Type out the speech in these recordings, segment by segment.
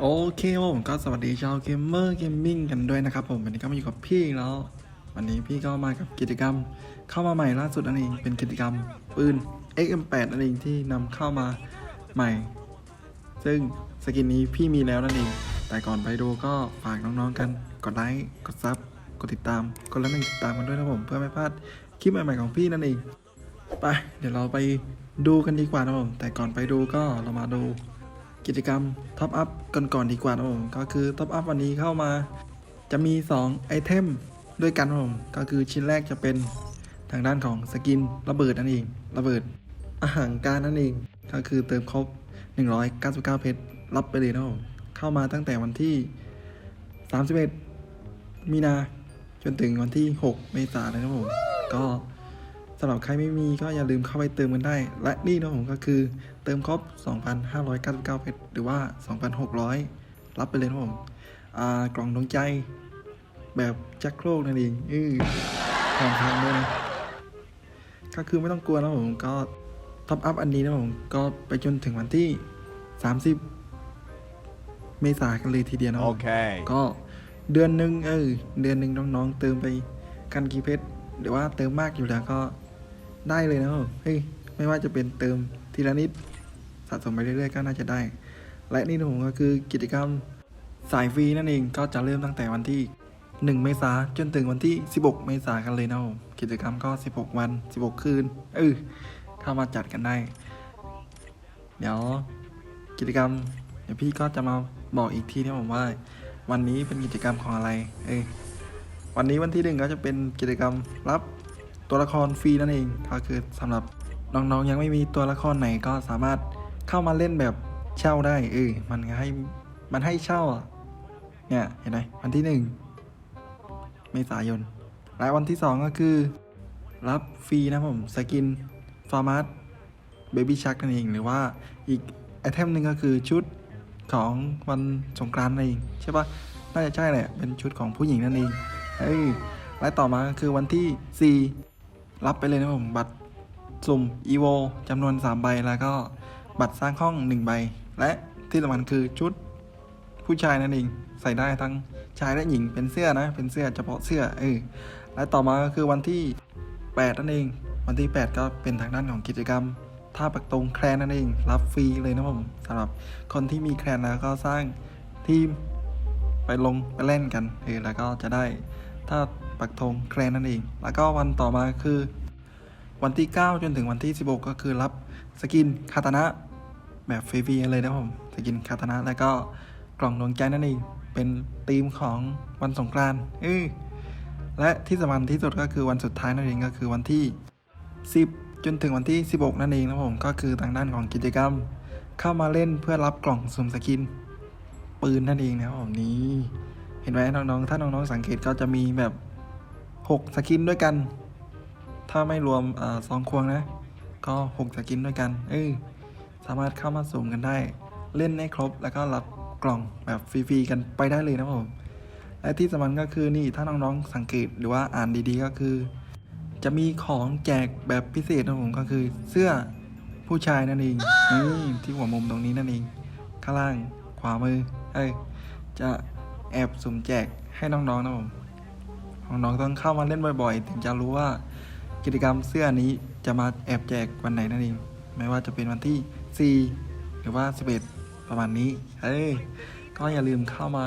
โอเคครับผมก็สวัสดีชาวเกมเมอร์เกมมิ่งกันด้วยนะครับผมวันนี้ก็มาอยู่กับพี่แล้ว วันนี้พี่ก็มากับกิจกรรม เข้ามาใหม่ล่าสุดนั่นเองเป็นกิจกรรมปืน XM8 นั่นเองที่นำเข้ามาใหม่ ซึ่งสกินนี้พี่มีแล้วนั่นเอง แต่ก่อนไปดูก็ฝากน้องๆกัน กดไลค์กดซับกดติดตามกดละหนึ่งติดตามกันด้วยนะผมเพื่อไม่พลาดคลิปใหม่ๆของพี่นั่นเองไปเดี๋ยวเราไปดูกันดีกว่านะผมแต่ก่อนไปดูก็เรามาดู กิจกรรมท็อปอัพกันก่อนดีกว่านะผมก็คือท็อปอัพวันนี้เข้ามา จะมี 2 ไอเทมด้วยกันนะผมก็คือชิ้นแรกจะเป็นทางด้านของสกินระเบิดนั่นเองระเบิดอาหารการนั่นเอง ก็คือเติมครบ 199 เพชรรับไปเลยนะผมเข้ามาตั้งแต่วันที่ 31 มีนาจนถึงวันที่ 6 เมษายนเลยนะผมก็ สำหรับใครไม่มีก็อย่าลืมเข้าไปเติมกันได้ และนี่นะผมก็คือเติมครบ 2,599เพชรหรือว่า 2,600 รับไปเลยนะผมอ่ากล่องดวงใจ แบบจักโครกนั่นเองอือของทางด้วยนะก็คือไม่ต้องกลัวนะผมก็ท็อปอัพอันนี้นะผมก็ไปจนถึงวันที่ 30 เมษายนกันเลยทีเดียวนะผม Okay. ก็เดือนหนึ่งเออเดือนหนึ่งน้องๆ เติมไปกันกี่เพชรหรือว่าเติมมากอยู่แล้วก็ ได้เลยนะเฮ้ยไม่ว่าจะเป็นเติมทีละนิดสะสมไปเรื่อยๆก็น่าจะได้ และนี่นะผมก็คือกิจกรรมสายฟรีนั่นเองก็จะเริ่มตั้งแต่วันที่ 1 เมษาจนถึงวันที่ 16 เมษากันเลยนะผมกิจกรรมก็ 16 วัน 16 คืน เออเข้ามาจัดกันได้ เดี๋ยวกิจกรรม เดี๋ยวพี่ก็จะมาบอกอีกทีนะผมว่า วันนี้เป็นกิจกรรมของอะไร เอ้ยวันนี้วันที่หนึ่งก็จะเป็นกิจกรรมรับ ตัวละครฟรีนั่นเองก็คือสำหรับน้องๆยังไม่มีตัวละครไหนก็สามารถเข้ามาเล่นแบบเช่าได้เออมันให้มันให้เช่าอะเนี่ยเห็นไหมวันที่หนึ่งเมษายนและวันที่สองก็คือ รับฟรีนะผมสกินฟาร์มัสเบบี้ชักนั่นเองหรือว่าอีกไอเทมหนึ่งก็คือชุดของวันสงกรานต์นั่นเองใช่ปะน่าจะใช่แหละเป็นชุดของผู้หญิงนั่นเองเอ้ยและต่อมาก็คือวันที่ 4 รับไปเลยนะผมบัตรสุ่ม EVO จำนวน 3 ใบแล้วก็บัตรสร้างห้อง 1 ใบ และที่สำคัญคือชุดผู้ชายนั่นเองใส่ได้ทั้งชายและหญิงเป็นเสื้อนะ เป็นเสื้อเฉพาะเสื้อเออและต่อมาก็คือวันที่ 8 นั่นเอง วันที่ 8 ก็เป็นทางด้านของกิจกรรมท่าปักตรงแคลนนั่นเอง รับฟรีเลยนะผมสำหรับคนที่มีแคลนแล้วก็สร้างทีมไปลงไปเล่นกันเออแล้วก็จะได้ถ้า ปักธงแคลนนั่นเอง แล้วก็วันต่อมาคือ วันที่ 9 จนถึงวันที่ 16 ก็คือรับสกินคาตานะแบบฟรีๆเลยนะผมสกินคาตานะแล้วก็กล่องดวงใจนั่นเองเป็นธีมของวันสงกรานต์เออและที่สำคัญที่สุดก็คือวันสุดท้ายนั่นเองก็คือวันที่ 10 จนถึงวันที่ 16 นั่นเองนะผมก็คือทางด้านของกิจกรรม เข้ามาเล่นเพื่อรับกล่องสุ่มสกิน ปืนนั่นเองนะครับผมนี้ เห็นไหมน้องๆ ถ้าน้องๆ สังเกตก็จะมีแบบ 6 สกินด้วยกัน ถ้าไม่รวมอ่อซองควงนะ ก็ 6 สกินด้วยกัน เออสามารถเข้ามาสุ่มกันได้ เล่นให้ครบแล้วก็รับกล่องแบบฟรีๆกันไปได้เลยนะผมและที่สำคัญก็คือนี่ถ้าน้องๆสังเกตหรือว่าอ่านดีๆก็คือ จะมีของแจกแบบพิเศษนะผมก็คือเสื้อผู้ชายนั่นเองนี่ที่หัวมุมตรงนี้นั่นเอง ข้างล่างขวามือ เอ้ยจะแอบสุ่มแจกให้น้องๆนะผม น้องๆต้องเข้ามาเล่นบ่อยๆ ถึงจะรู้ว่ากิจกรรมเสื้อนี้จะมาแอบแจกวันไหนนั่นเองไม่ว่าจะเป็นวันที่ 4 หรือว่า 11 ประมาณนี้เอ้ยก็อย่าลืมเข้ามา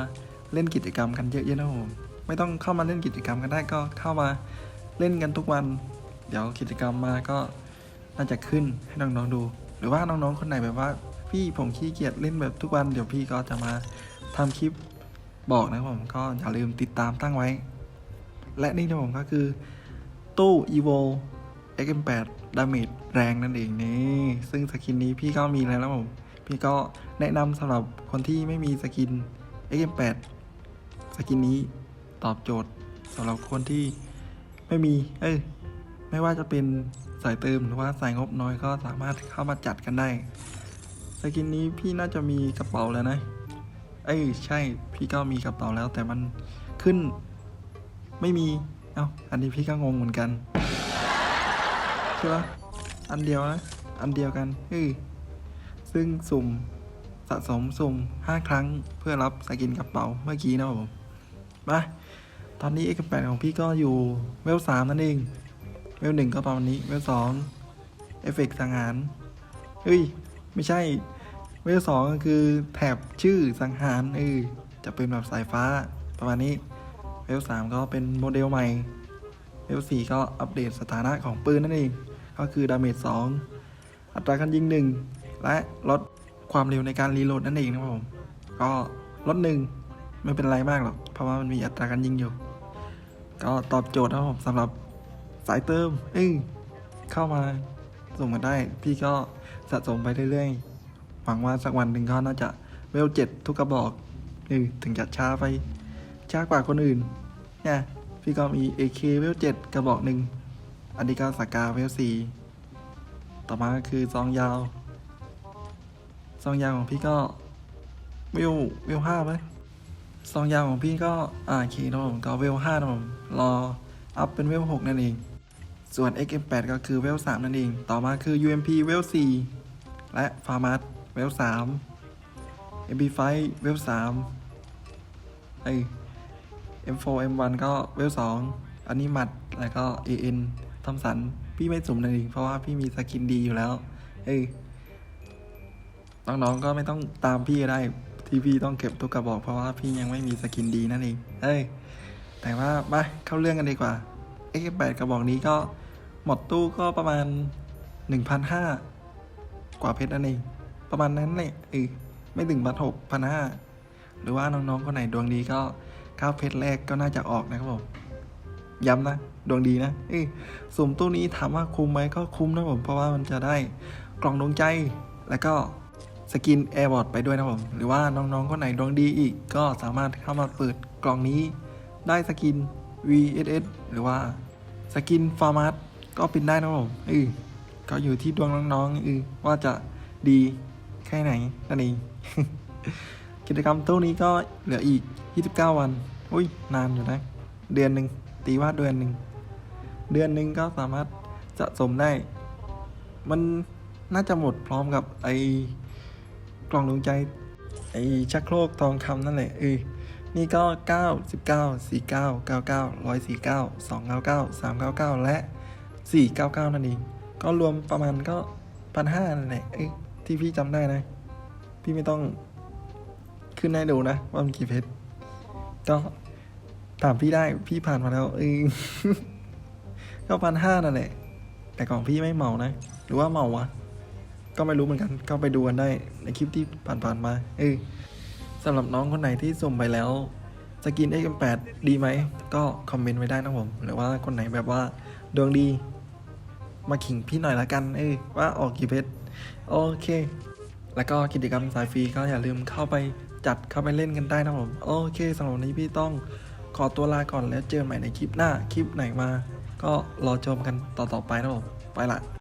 เล่นกิจกรรมกันเยอะๆนะผมไม่ต้องเข้ามาเล่นกิจกรรมกันได้ก็เข้ามาเล่นกันทุกวัน เดี๋ยวกิจกรรมมาก็น่าจะขึ้นให้น้องๆดู หรือว่าน้องๆคนไหนแบบว่า พี่ผมขี้เกียจเล่นแบบทุกวัน เดี๋ยวพี่ก็จะมาทำคลิปบอกนะผมก็อย่าลืมติดตามตั้งไว้ และนี่นะผมก็คือตู้ evo xm8 ดาเมจแรงนั่นเองนี่ ซึ่งสกินนี้พี่ก็มีแล้วนะผม พี่ก็แนะนำสำหรับคนที่ไม่มีสกิน xm8 สกินนี้ตอบโจทย์สำหรับคนที่ไม่มี เอ้ย ไม่ว่าจะเป็นสายเติมหรือว่าสายงบน้อยก็สามารถเข้ามาจัดกันได้ สกินนี้พี่น่าจะมีกระเป๋าแล้วนะ เอ้ย ใช่ พี่ก็มีกระเป๋าแล้วแต่มันขึ้น ไม่มี เอ้า อันนี้พี่ก็งงเหมือนกันใช่ปะอันเดียวนะ อันเดียวกันเฮ้ยซึ่งสุ่มสะสมสุ่ม5ครั้งเพื่อรับสกินกระเป๋าเมื่อกี้นะครับผมมาตอนนี้ X8 ของพี่ก็อยู่เวลสามนั่นเอง เวลหนึ่งก็ประมาณนี้ เวลสองเอฟเฟกต์สังหาร เฮ้ย ไม่ใช่ เวลสองก็คือแถบชื่อสังหารเออจะเป็นแบบสายฟ้าประมาณนี้ เวลสามก็เป็นโมเดลใหม่เวลสี่ก็อัปเดตสถานะของปืนนั่นเอง ก็คือดาเมจสองอัตราการยิงหนึ่งและลดความเร็วในการรีโหลดนั่นเองนะครับผม ก็ลดหนึ่งไม่เป็นไรมากหรอก เพราะว่ามันมีอัตราการยิงอยู่ ก็ตอบโจทย์นะครับผมสำหรับสายเติมเอ้ยเข้ามาส่งมาได้ พี่ก็สะสมไปเรื่อยๆหวังว่าสักวันหนึ่งก็น่าจะเวลเจ็ดทุกกระบอกเออถึงจะช้าไป ช้ากว่าคนอื่นเนี่ยพี่ก็มี AK เวลเจ็ดกระบอกหนึ่งอันนี้ก็สากาเวลสี่ต่อมาก็คือซองยาวซองยาวของพี่ก็เวลเวลห้าไหมซองยาวของพี่ก็อ่าโอเคนะผมก็เวลห้านะผมรออัพเป็นเวลหกนั่นเอง ส่วน XM8 ก็คือเวล3นั่นเอง ต่อมาคือ UMP เวล4และ f a r m a s เวล3 MP5 เวล3ไอ้ M4 M1 ก็เวล2อันนี้หมัดแล้วก็ AN ทอมสัน พี่ไม่สุ่มนั่นเองเพราะว่าพี่มีสกินดีอยู่แล้ว เอ้ยน้องๆก็ไม่ต้องตามพี่ก็ได้ที่พี่ต้องเก็บทุกกระบอก เพราะว่าพี่ยังไม่มีสกินดีนั่นเอง เอ้ย แต่ว่ามาเข้าเรื่องกันดีกว่า X8 กระบอกนี้ก็หมดตู้ก็ประมาณ 1,500 กว่าเพชรนั่นเอง ประมาณนั้นเลยเออไม่ถึงบัตรหกพันห้าหรือว่าน้องๆคนไหนดวงดีก็ ข้าวเพชรแรกก็น่าจะออกนะครับผมย้ำนะ ดวงดีนะเอ้สุ่มตู้นี้ถามว่าคุ้มไหมก็คุ้มนะผมเพราะว่ามันจะได้กล่องดวงใจแล้วก็สกินแอร์บอร์ดไปด้วยนะผมหรือว่าน้องๆคนไหนดวงดีอีก ก็สามารถเข้ามาเปิดกล่องนี้ ได้สกิน VSS หรือว่าสกินฟาร์มัสก็เป็นได้นะผมเออก็อยู่ที่ดวงน้องๆเออว่าจะดีแค่ไหนนั่นเอง กิจกรรมตู้นี้ก็เหลืออีก 29 วัน อุ้ย นานอยู่นะ เดือนหนึ่ง ตีว่าเดือนหนึ่ง เดือนหนึ่งก็สามารถสะสมได้ มันน่าจะหมดพร้อมกับไอ้กล่องดวงใจ ไอ้ชักโครกทองคำนั่นแหละเออนี่ก็ 9 19 49 99 149 299 399 และ 499 นั่นเอง ก็รวมประมาณก็พันห้านั่นแหละเอ้ยที่พี่จำได้นะ พี่ไม่ต้อง ขึ้นให้ดูนะ ว่ามันกี่เพชรก็ถามพี่ได้พี่ผ่านมาแล้วเออก็พันห้านั่นแหละ แต่ของพี่ไม่เมานะ หรือว่าเมาวะ ก็ไม่รู้เหมือนกัน ก็ไปดูกันได้ในคลิปที่ผ่านๆมา เออสำหรับน้องคนไหนที่ส่งไปแล้วสกิน X8 ดีไหม ก็คอมเมนต์ไว้ได้นะผม หรือว่าคนไหนแบบว่า ดวงดี มาขิงพี่หน่อยละกัน เออว่าออกกี่เพชร โอเค แล้วก็กิจกรรมสายฟรีก็อย่าลืมเข้าไป จัดเข้าไปเล่นกันได้นะผม โอเคสำหรับวันนี้พี่ต้องขอตัวลาก่อนแล้วเจอกันใหม่ในคลิปหน้า คลิปไหนมา ก็รอชมกันต่อๆไปนะผม ไปละ